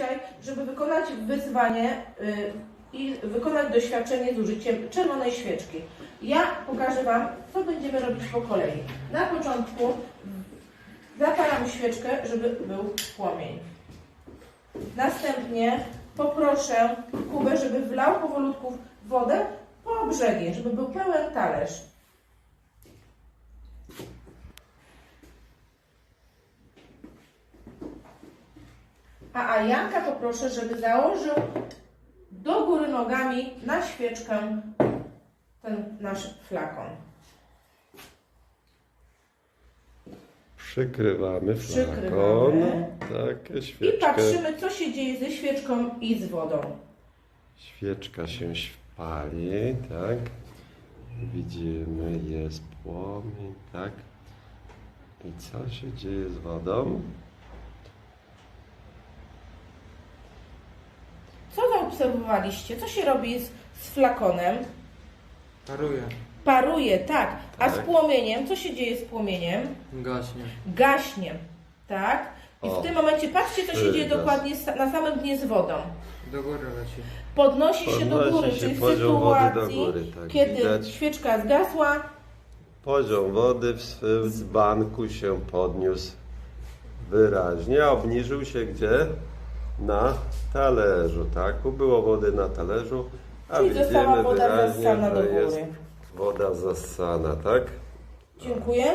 dzisiaj, żeby wykonać wyzwanie y, i wykonać doświadczenie z użyciem czerwonej świeczki. Ja pokażę Wam, co będziemy robić po kolei. Na początku zapalam świeczkę, żeby był płomień. Następnie poproszę Kubę, żeby wlał powolutku wodę po brzegi, żeby był pełen talerz. A, a Janka poproszę, żeby założył do góry nogami na świeczkę ten nasz flakon. Przykrywamy flakon. Przykrywamy. I patrzymy, co się dzieje ze świeczką i z wodą. Świeczka się pali, tak. Widzimy, jest płomień, tak. I co się dzieje z wodą? Co zaobserwowaliście? Co się robi z, z flakonem? Paruje. Paruje, tak. A z Tak. płomieniem, co się dzieje z płomieniem? Gaśnie. Gaśnie, tak? I O. w tym momencie patrzcie, co się dzieje dokładnie sa- na samym dnie z wodą. Do góry leci. Podnosi się do Podnosi góry, się czyli w poziom wody do sytuacji, góry, tak, kiedy widać. świeczka zgasła, Poziom wody w swym dzbanku się podniósł wyraźnie, a obniżył się gdzie? Na talerzu, tak? Było wody na talerzu, a Czyli widzimy woda wyraźnie, zassana do że jest woda zassana, tak? dziękuję.